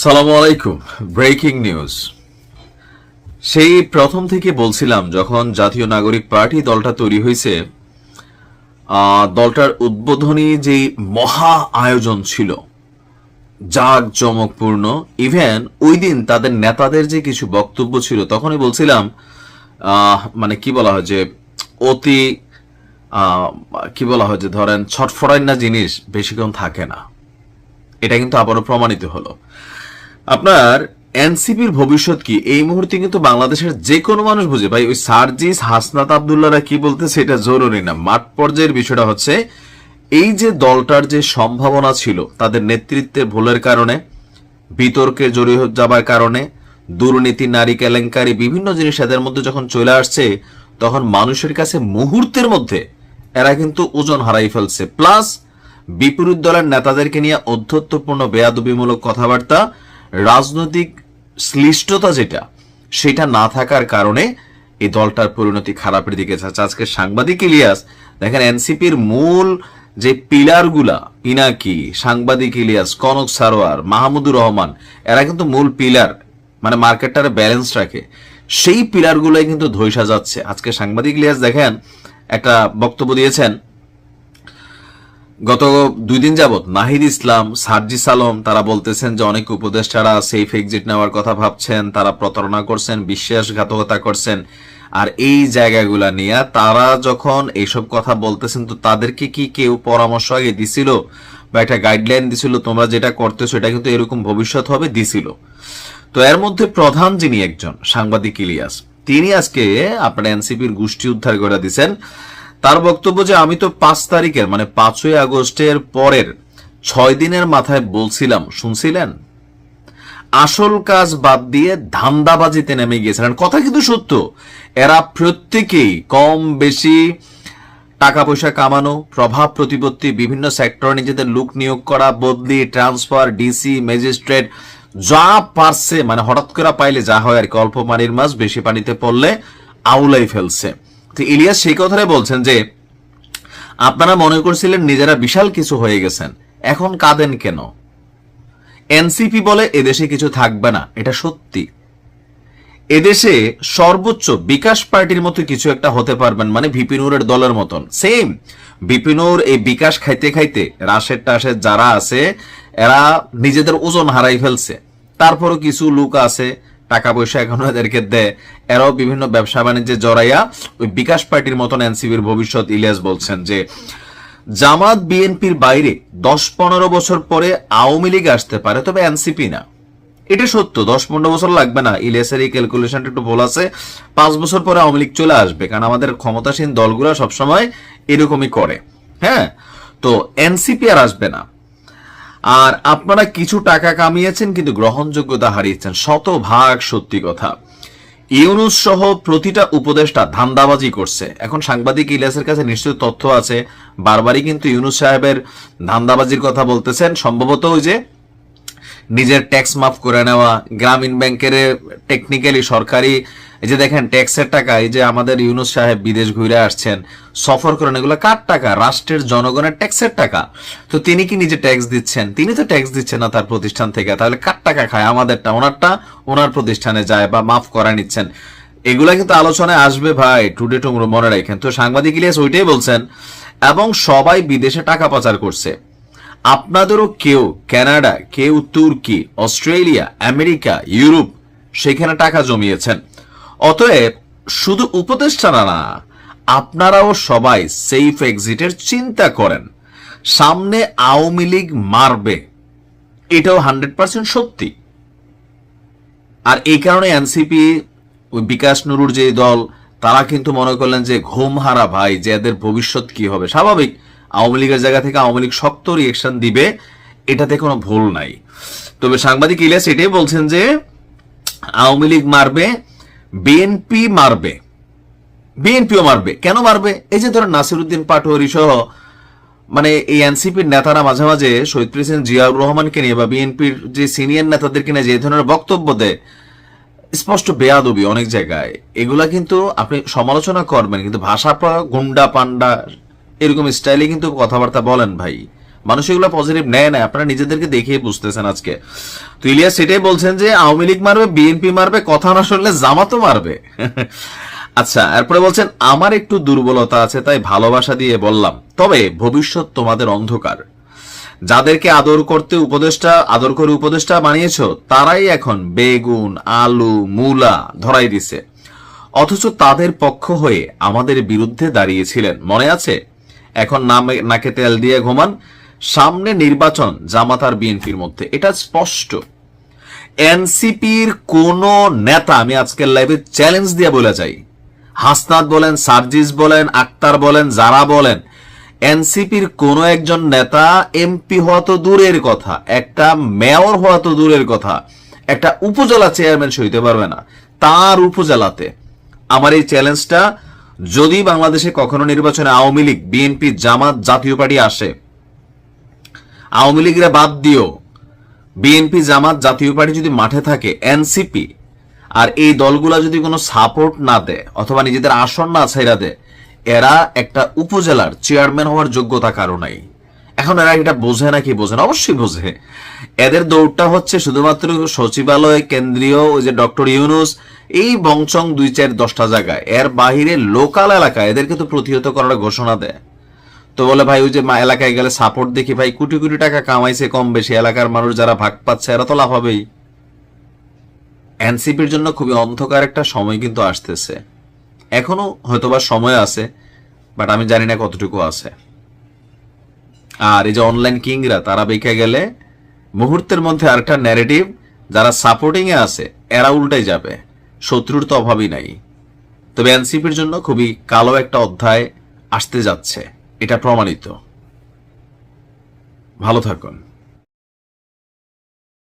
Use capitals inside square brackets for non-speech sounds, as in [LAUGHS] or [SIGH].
সালাম আলাইকুম। Breaking news সেই প্রথম থেকে বলছিলাম, যখন জাতীয় নাগরিক পার্টি দলটা তৈরি হয়েছে দলটার উদ্বোধনী যে মহা আয়োজন ছিল জাগ চমকপূর্ণ ইভেন ওই দিন তাদের নেতাদের যে কিছু বক্তব্য ছিল, তখনই বলছিলাম মানে কি বলা হয় যে, অতি কি বলা হয় যে, ধরেন ছটফটাই না জিনিস বেশিক্ষণ থাকে না। এটা কিন্তু আবারও প্রমাণিত হলো। আপনার এনসিপির ভবিষ্যৎ কি? এই মুহূর্তে কিন্তু বাংলাদেশের যে কোনো মানুষ বুঝে। ভাই, ওই সার্জিস, হাসনাত আবদুল্লাহরা কি বলতেছে এটা জরুরি না। মাঠ পর্যায়ের বিষয়টা হচ্ছে, এই যে দলটার যে সম্ভাবনা ছিল, তাদের নেতৃত্বের ভুলের কারণে, বিতর্কে জড়িয়ে যাবার কারণে, দুর্নীতি, নারী কেলেঙ্কারি, বিভিন্ন জিনিস এদের মধ্যে যখন চলে আসছে, তখন মানুষের কাছে মুহূর্তের মধ্যে এরা কিন্তু ওজন হারাই ফেলছে। প্লাস বিপরীত দলের নেতাদেরকে নিয়ে অধ্যত্বপূর্ণ বেয়াদবিমূলক কথাবার্তা রাজনৈতিক শ্লিষ্টতা যেটা, সেটা না থাকার কারণে এই দলটার পরিণতি খারাপের দিকে যাচ্ছে। আজকে সাংবাদিক ইলিয়াস, দেখেন এনসিপির মূল যে পিলারগুলা, পিনাকি, সাংবাদিক ইলিয়াস, কনক সারোয়ার, মাহমুদুর রহমান, এরা কিন্তু মূল পিলার মানে মার্কেটটারে ব্যালেন্স রাখে। সেই পিলারগুলোই কিন্তু ধৈসা যাচ্ছে। আজকে সাংবাদিক ইলিয়াস দেখেন, একটা বক্তব্য দিয়েছেন গত দুই দিন যাবত নাহিদ ইসলাম সার্জিস আলম তারা বলতেছেন যে অনেক উপদেষ্টারা সেফ এক্সিট নেওয়ার কথা ভাবছেন, তারা প্রতারণা করছেন, বিশ্বাসঘাতকতা করছেন। আর এই জায়গাগুলা নিয়ে তারা যখন এইসব কথা বলতেছেন, তো তাদেরকে কি কেউ পরামর্শ আগে দিছিল? বা একটা গাইডলাইন দিছিল, তোমরা যেটা করতেছো, এটা কিন্তু এরকম ভবিষ্যৎ হবে, দিছিল। তো এর মধ্যে প্রধান যিনি একজন, সাংবাদিক ইলিয়াস, তিনি আজকে আপনার এনসিপির গোষ্ঠী উদ্ধার করে দিছেন। তার বক্তব্য যে আমি তো পাঁচ তারিখের মানে পাঁচই আগস্টের পরের ছয় দিনের মাথায় বলছিলাম, শুনছিলেন? আসল কাজ বাদ দিয়ে ধান্দাবাজিতে নেমে গিয়েছিলেন। কথা কিন্তু সত্য। এরা প্রত্যেকেই কম বেশি টাকা পয়সা কামানো, প্রভাব প্রতিপত্তি, বিভিন্ন সেক্টরে নিজেদের লুক নিয়োগ করা, বদলি ট্রান্সফার ডিসি ম্যাজিস্ট্রেট যা পারছে মানে হঠাৎ করে পাইলে যা হয় আর কি, অল্প পানির মাছ, বেশি পানিতে পড়লে আউলাই ফেলছে। তো ইলিয়াস সেই কথাটাই বলছেন যে, আপনারা মনে করছিলেন নিজেরা বিশাল কিছু হয়ে গেছেন, এখন কাঁদেন কেন? এনসিপি বলে এদেশে কিছু থাকবে না, এটা সত্যি। এদেশে সর্বোচ্চ বিকাশ পার্টির মতো কিছু একটা হতে পারবেন মানে ভিপিনুরের দলের মতন। সেম বিপিনুর এই বিকাশ খাইতে খাইতে রাশের টাশের যারা আছে, এরা নিজেদের ওজন হারাই ফেলছে। তারপরও কিছু লোক আছে টাকা পয়সা এখনও এদেরকে দেয়। এরাও বিভিন্ন ব্যবসা বাণিজ্যে জড়াইয়া ওই বিকাশ পার্টির মতন এনসিবির ভবিষ্যৎ ইলিয়াস বলছেন যে, জামাত বিএনপির বাইরে দশ পনেরো বছর পরে আওয়ামী লীগ আসতে পারে, তবে এনসিপি না। এটা সত্য দশ পনেরো বছর লাগবে না। ইলিয়াসের এই ক্যালকুলেশনটা একটু ভুল আছে। পাঁচ বছর পরে আওয়ামী লীগ চলে আসবে, কারণ আমাদের ক্ষমতাসীন দলগুলো সবসময় এরকমই করে। হ্যাঁ? তো এনসিপি আর আসবে না। আর আপনারা কিছু টাকা কামিয়েছেন, কিন্তু গ্রহণযোগ্যতা হারিয়েছেন। শতভাগ সত্যি কথা। ইউনুস সহ প্রতিটা উপদেষ্টা ধান্দাবাজি করছে। এখন সাংবাদিক ইলিয়াসের কাছে নিশ্চয়ই তথ্য আছে। বারবারই কিন্তু ইউনুস সাহেবের ধান্দাবাজির কথা বলতেছেন। সম্ভবত ওই যে নিজের ট্যাক্স মাফ করে নেওয়া, গ্রামীণ ব্যাংকের টেকনিক্যালি সরকারি, এই যে দেখেন ট্যাক্সের টাকা, এই যে আমাদের ইউনুস সাহেব বিদেশ ঘুরে আসছেন, সফর করেন, এগুলো কার টাকা? রাষ্ট্রের জনগণের ট্যাক্সের টাকা। তো তিনি কি নিজে ট্যাক্স দিচ্ছেন? তিনি তো ট্যাক্স দিচ্ছেন না তার প্রতিষ্ঠান থেকে। তাহলে কার টাকা খায়? আমাদেরটা, ওনারটা, ওনার প্রতিষ্ঠানে যায় বা মাফ করা নিচ্ছেন। এগুলা কিন্তু আলোচনায় আসবে ভাই, টুডে টুমরো মনে রাখেন। তো সাংবাদিক ইলিয়াস ওইটাই বলছেন, এবং সবাই বিদেশে টাকা পাচার করছে। আপনাদেরও কেউ কানাডা, কেউ তুর্কি, অস্ট্রেলিয়া, আমেরিকা, ইউরোপ সেখানে টাকা জমিয়েছেন। অতএব শুধু উপদেষ্টারা না আপনারাও সবাই সেফ এক্সিটের চিন্তা করেন। সামনে আওয়ামী লীগ মারবে, এটাও হান্ড্রেড পার্সেন্ট সত্যি। আর এই কারণে এনসিপি, বিকাশ নুরুর যে দল, তারা কিন্তু মনে করলেন যে ঘুম হারা ভাই, যে এদের ভবিষ্যৎ কি হবে? স্বাভাবিক আওয়ামী লীগের জায়গা থেকে আওয়ামী লীগ শক্ত রিয়েকশন দিবে, এটাতে কোনো ভুল নাই। তবে সাংবাদিক ইলিয়াস এটাই বলছেন যে, আওয়ামী লীগ মারবে বিএনপি মারবে। বিএনপিও মারবে। কেন মারবে? এই যে ধরেন নাসিরুদ্দিন পাটোয়ারি সহ মানে এই এনসিপির নেতারা মাঝে মাঝে শহীদ প্রেসিডেন্ট জিয়াউর রহমানকে নিয়ে বা বিএনপির যে সিনিয়র নেতাদেরকে নিয়ে যে ধরনের বক্তব্য দেয়, স্পষ্ট বেয়াদবি অনেক জায়গায়। এগুলা কিন্তু আপনি সমালোচনা করবেন, কিন্তু ভাষা গুন্ডা পান্ডা এরকম স্টাইলে কিন্তু কথাবার্তা বলেন ভাই। মানুষ এগুলো পজিটিভ নেয় না, আপনারা নিজেদেরকে দেখিয়ে বুঝতেছেন আজকে। তো ইলিয়াস সেটাই বলছেন যে, আওয়ামী লীগ মারবে, বিএনপি মারবে, কথা না শুনলে জামাতও মারবে। [LAUGHS] আচ্ছা এরপরে বলছেন, আমার একটু দুর্বলতা আছে, তাই ভালোবাসা দিয়ে বললাম। তবে ভবিষ্যৎ তোমাদের অন্ধকার। যাদেরকে আদর করতে উপদেষ্টা, আদর করে উপদেষ্টা বানিয়েছ, তারাই এখন বেগুন, আলু, মূলা ধরাই দিছে। অথচ তাদের পক্ষ হয়ে আমাদের বিরুদ্ধে দাঁড়িয়েছিলেন। মনে আছে? এখন নামে নাকে তেল দিয়ে ঘুমান। সামনে নির্বাচন জামাত আর বিএনপির মধ্যে। এটা স্পষ্ট। এনসিপির কোন নেতা, আমি আজকের লাইভে চ্যালেঞ্জ দিয়ে বলে যাই। হাসনাত বলেন, সার্জিস বলেন, আক্তার বলেন, যারা বলেন, এনসিপির কোন একজন নেতা এমপি হওয়া তো দূরের কথা, একটা মেয়র হওয়া তো দূরের কথা, একটা উপজেলা চেয়ারম্যান সইতে পারবে না। তার উপজেলাতে। আমার এই চ্যালেঞ্জটা যদি বাংলাদেশে কখনো নির্বাচনে আওয়ামী লীগ, বিএনপি, জামাত জাতীয় পার্টি আসে, আওয়ামী লীগরা বাদ দিও বিএনপি, জামাত জাতীয় পার্টি যদি মাঠে থাকে, এনসিপি, আর এই দলগুলা যদি কোনো সাপোর্ট না দেয় অথবা নিজেদের আসন না ছেড়া দেয়, এরা একটা উপজেলার চেয়ারম্যান হওয়ার যোগ্যতা কারও নাই। এখন এরা এটা বোঝে না কি বোঝে না? অবশ্যই বোঝে। এদের দৌড়টা হচ্ছে শুধুমাত্র সচিবালয়, কেন্দ্রীয়, ওই যে ডক্টর ইউনুস, এই বংচং দুই চার দশটা জায়গায়। এর বাহিরে লোকাল এলাকা, এদেরকে তো প্রতিহত করার ঘোষণা দেয়। তো বলে ভাই, ওই যে এলাকায় গেলে সাপোর্ট দেখি ভাই, কোটি কোটি টাকা কামাইছে কম বেশি, এলাকার মানুষ যারা ভাগ পাচ্ছে, এরা তো লাভ হবেই। এনসিপির জন্য খুবই অন্ধকার একটা সময় কিন্তু আসতেছে। এখনও হয়তোবা সময় আছে, বাট আমি জানি না কতটুকু আছে। আর এই যে অনলাইন কিংরা তারা বেঁকে গেলে মুহূর্তের মধ্যে আরেকটা ন্যারেটিভ যারা সাপোর্টিং এ আছে, এরা উল্টাই যাবে। শত্রুর তো অভাবই নাই। তবে এনসিপির জন্য খুবই কালো একটা অধ্যায় আসতে যাচ্ছে। এটা প্রমাণিত। ভালো থাকুন।